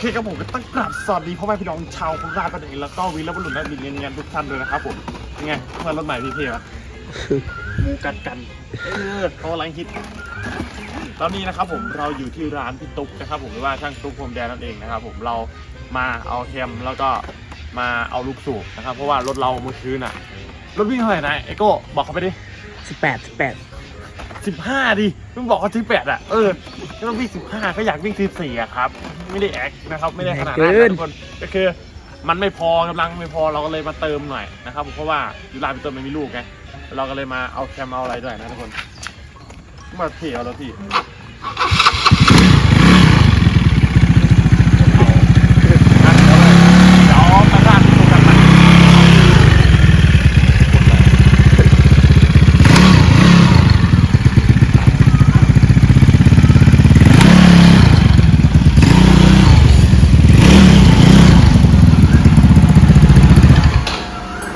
เคครับผมก็ต้องกราบสวัสดีพ่อแม่พี่น้องชาวโคราชกันเองแล้วก็วิลและบุรุษและบินเงินเงินทุกท่านด้วยนะครับผมยังไงเพื่อนรถใหม่พี่เท่ปะหมูกัดกันเออเขากำลังฮิตตอนนี้นะครับผมเราอยู่ที่ร้านพี่ตุ๊กนะครับผมหรือว่าช่างตุ๊กพรมแดนนั่นเองนะครับผมเรามาเอาแคมแล้วก็มาเอาลูกสูบนะครับ เพราะว่ารถเราเมื่อคืนน่ะรถวิ่งเท่าไหร่นะไอโก้บอกเขาไปดิสิบแปดสิบแปดสิบห้าดิมึงบอกเขาสิบแปดอะเออ ก็ต้องวิ่งสิบห้าก็อยากวิ่งสิบสี่อะครับ ไม่ได้แอคนะครับ ไม่ได้ขนาดนั้นนะทุกคนก็คือมันไม่พอกำลังไม่พอเราก็เลยมาเติมหน่อยนะครับเพราะว่าอยู่ร้านพี่ต้นไม่มีลูกไงเราก็เลยมาเอาแคมเอาอะไรด้วยนะทุกคนมาเที่ยวแล้วพี่ เดี๋ยวมาร้านพี่ตุ๊กกันนะ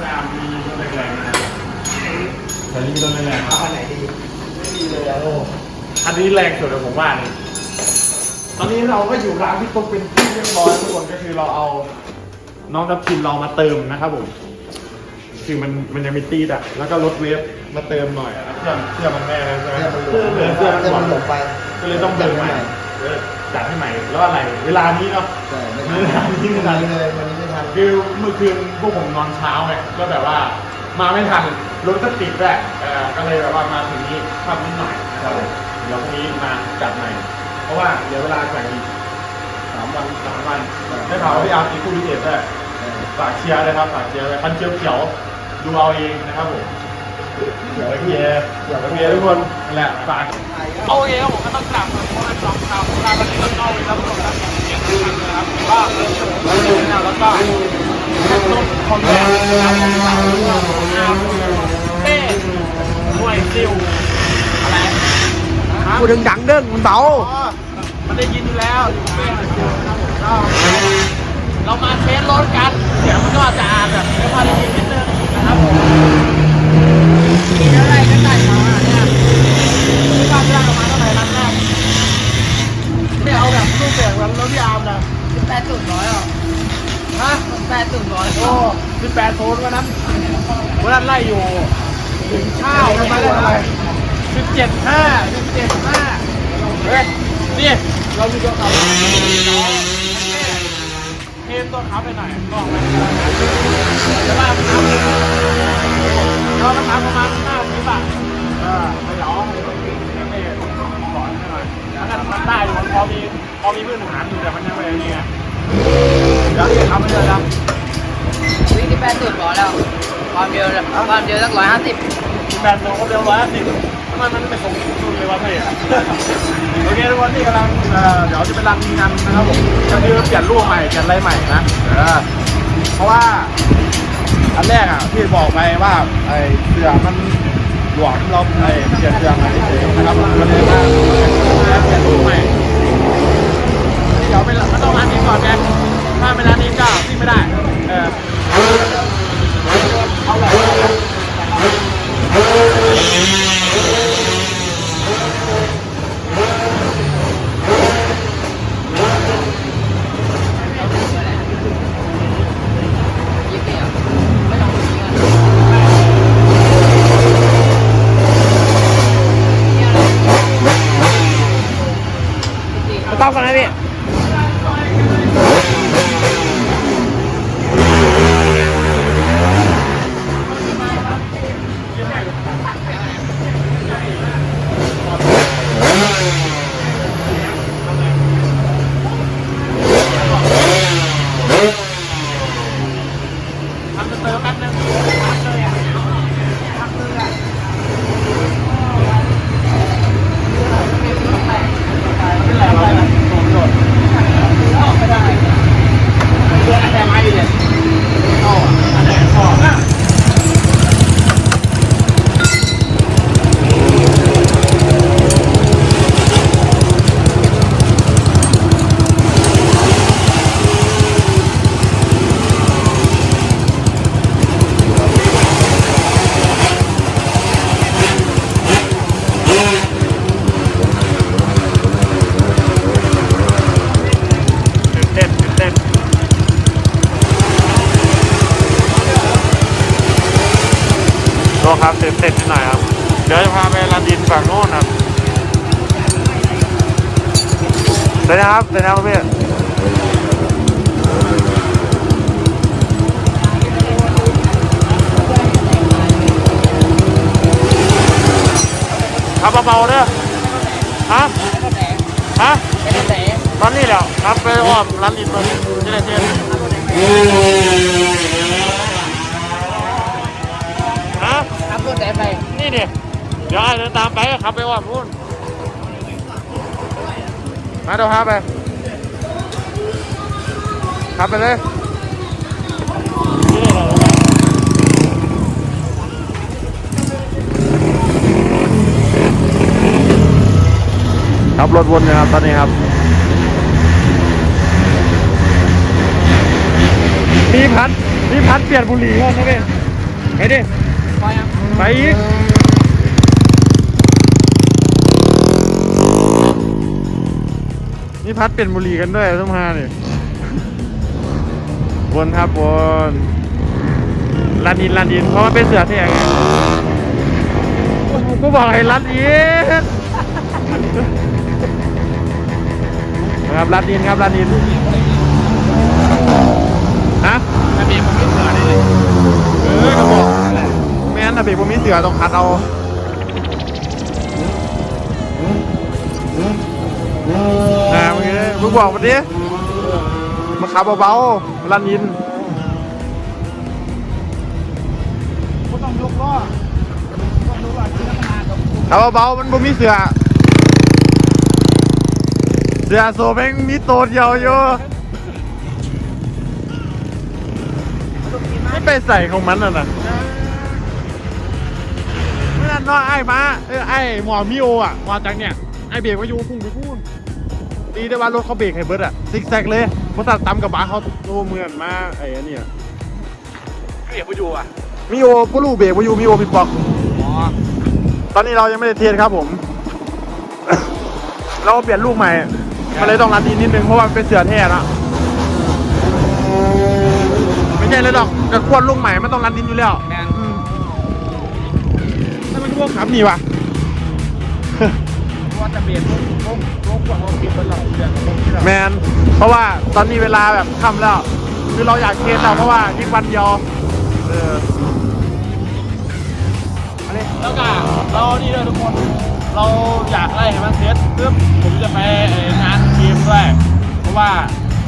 ยามมีต้นแรงๆนะแต่นี่มีต้นแรงๆครับ อันไหนดีไม่มีเลยอะโอ้ อั นนี้แรงสุดเลยผมว่านี่ตอนนี้เราก็อยู่ร้านพี่ตุ๊กเป็นที่เรียบร้อยทุกคนก็คือเราเอา น้องทับทิมเรามาเติมนะครับผมคือมันมันยังมีตีดอะแล้วก็รถเวฟมาเติมหน่อยเครื่องเครื่องมันแม่แล้วใช่ไหมเพื่อนมันหลงเครื่องเครื่องเพื่อนมัมันนหหลลงงไปก็เลยต้องเติมใหม่เออจัดให้ใหม่แล้วอะไร เวลานี้เนาะใช่ไม่เวทัลานนี้ไม่วันทันนี้เลยวันนี้ไม่ทันคือเมื่อคืนพวกผมนอนเช้าไงก็แบบว่ามาไม่ทันรถก็ติดด้วยเออก็เลยแบบว่ามาถึงนี้ทำนิดหน่อยนะครับผม เดี๋ยวพรุ่งนี้มาจัดใหม่ เพราะว่าเดี๋ยวเวลาแข่งอีกสามวันสามวันได้ข่าวว่าพี่อาร์ตมีคู่พิเศษด้วยฝากเชียร์เลยครับฝากเชียร์เลยคันเชียวเขียวดูเอาเองนะครับผมเดี๋ยวเชียร์เดี๋ยวเชียร์ทุกคนนั่นแหละฝากโอเคครับผมก็ต้องกลับเพราะว่าสองชาวชาววันนี้ก็เข้าไปรับชมรับเสียงกันนะครับก็แล้วก็คนแรกนะครับเต้หน่วยซิลอะไรฮะ พูดถึงดังเด้งมันเบาอ๋อมันได้ยินอยู่แล้วอยู่เต้หน่วยซิลนะครับผมก็เรามาเทสรถกัน เสียงมันก็อาจจะแบบไม่พอได้ยินนิดนึงนะครับผมมีอะไรก็ใส่มาเนี่ยไม่ทราบได้ออกมาเท่าไหร่รันแรกไม่เอาแบบรูปแบบนั้นแล้วพี่อาร์มนะ สิบแปดจุดร้อยอะ ฮะ สิบแปดจุดร้อย โอ้สิบแปดโซนวันนั้นวันนั้นไล่อยู่ถึงข้าวทำไมได้อะไรสิบเจ็ดห้าสิบเจ็ดห้าเฮ้ยนี่ เรามีตัวขับเทมตัวขับไปหน่อยบอกไหมจะว่ามันทำเราต้องทำประมาณห้าสิบบาทเออไม่หรอกไม่สอนให้หน่อยแล้วกันมันได้อยู่มันพอมีพอมีพื้นฐานอยู่แต่มันยังไม่ได้นี่ไงเดี๋ยวจะทำให้เลยนะวิ่งที่แปดจุดร้อยแล้วความเร็วความเร็วสักร้อยห้าสิบแปดโมงก็เร็วร้อยห้าสิบ มันมันไม่ส่งทุนเลยวะพี่โอเคทุกคนที่กำลังเดี๋ยวจะไปรังงานนะครับผมก็คือเปลี่ยนรูปใหม่เปลี่ยนอะไรใหม่นะเพราะว่าอันแรกอะที่บอกไปว่าไอ้เสือมันหลวมเราไอ้เปลี่ยนเสือใหม่เฉยนะครับมันเลยมาเปลี่ยนรูปใหม่ ครับเสร็จเสร็จนิดหน่อยครับ เดี๋ยวจะพาไปลานดินฝั่งโน้นครับเสร็จนะครับเสร็จแล้วครับพี่ขับเบาๆเด้อฮะฮะตอนนี้แล้วครับไปอ้อมร้านดินมาจะได้เจอ นี่ดิเดี๋ยวไอ้เดินตามไปขับไปอ้อมพูนมาเดี๋ยวพาไปขับไปเลยนี่เลยเหรอขับรถวนนะครับตอนนี้ครับมีพันมีพันเปลี่ยนบุหรี่ก่อนนะเว้ยไปดิพอยังไปอีก มีพัดเปลี่ยนบุรีกันด้วยสมภาเนี่ยวนครับวนลานดินลานดินเพราะมันเป็นเสือเทียงไงกูบอกให้ลัดอินครับลัดดินครับลัดดินฮะระเบียบมันไม่เสือเลยเออก็บอกแม่งั้นะเบรกผมมีเสือต้องคัดเอาเอ้ย มึงบอกมันดิมาขับเบาๆมาลันยินก็ต้องยกล้อต้องรู้ว่าที่นักงานกับขับเบาๆมันบ่มีเสือ เสือโซแม่งมีโตเดียวอยู่ไม่ไปใส่ของมันน่ะนะเมื่อนั้นน้อยไอ้มาเออไอ้หมอมิโออะมาจากเนี่ยไอ้เบรกมาอยู่พุ่งไปพุ่น ดีได้ว่ารถเขาเบรกให้เบิร์ดอะซิกแซกเลยเพราะตัดตำกับบาเขาโตเหมือนมาไอ้อันเนี้ยเบียบไปอยู่อะมิโอก็รู้เบรกมาอยู่มิโอผิดบอกอ๋อตอนนี้เรายังไม่ได้เทสครับผม เราเปลี่ยนลูกใหม่มันเลยต้องรันดีนิดนึงเพราะว่ามันเป็นเสือแท้นะไม่ใช่เลยดอกแต่ควรลูกใหม่มันต้องรันดินอยู่แล้วแมนอืมถ้ามันพวกขับหนีวะ ว่าจะเบียบลงลงลงกว่าลงกินเป็นเราเดือนลงที่เราแมนเพราะว่าตอนนี้เวลาแบบค่ำแล้ว คือเราอยากเทสแล้วเพราะว่าอีกวันเดียวเอออันนี้แล้วก็เรานี่ด้วยทุกคน เราอยากได้มันเทสซึ่งผมจะไปงานทีมด้วยเพราะว่า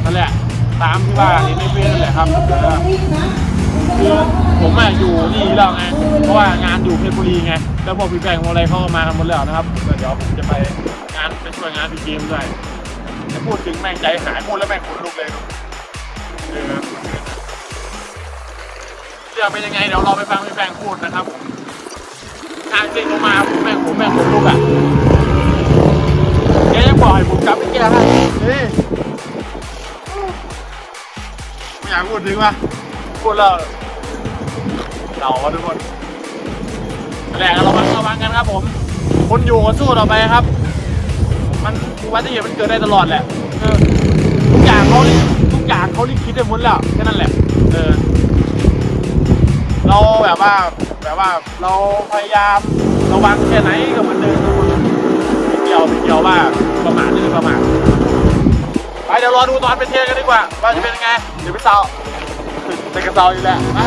นั่นแหละตามที่ว่าเห็นในเฟซนั่นแหละครับคือผมอะอยู่นี่แล้วไงเพราะว่างานอยู่เพชรบุรีไง แล้วพวกพี่แบงค์พวกอะไรเขาก็มากันหมดแล้วนะครับเดี๋ยวผมจะไปงานไปช่วยงานพี่เกมด้วยจะพูดถึงแม่งใจหายพูดแล้วแม่งขนลุกเลยเออเรื่องเป็นยังไงเดี๋ยวเราไปฟังพี่แบงค์พูดนะครับผมทางจริงออกมาผมแม่งผมแม่งขนลุกอะแกยังบอกให้ผมกลับไปแก้ให้เฮ้ยไม่อยากพูดถึงว่ะพูดแล้วเราวะทุกคน แรกเรามาระวังกันครับผม คนอยู่ก็สู้ต่อไปครับ มันอุบัติเหตุมันเกิดได้ตลอดแหละทุกอย่างเขาทุกอย่างเขาลิคิดได้หมดแล้วแค่นั้นแหละ เออ เราแบบว่าแบบว่าเราพยายามระวังแค่ไหนก็เหมือนเดิมทุกคนไม่เกี่ยวไม่เกี่ยวว่าประมาทหรือประมาทไปเดี๋ยวรอดูตอนไปเทสกันดีกว่าว่าจะเป็นยังไงเดี๋ยวไปเซาเป็นกระเซาอยู่แหละไป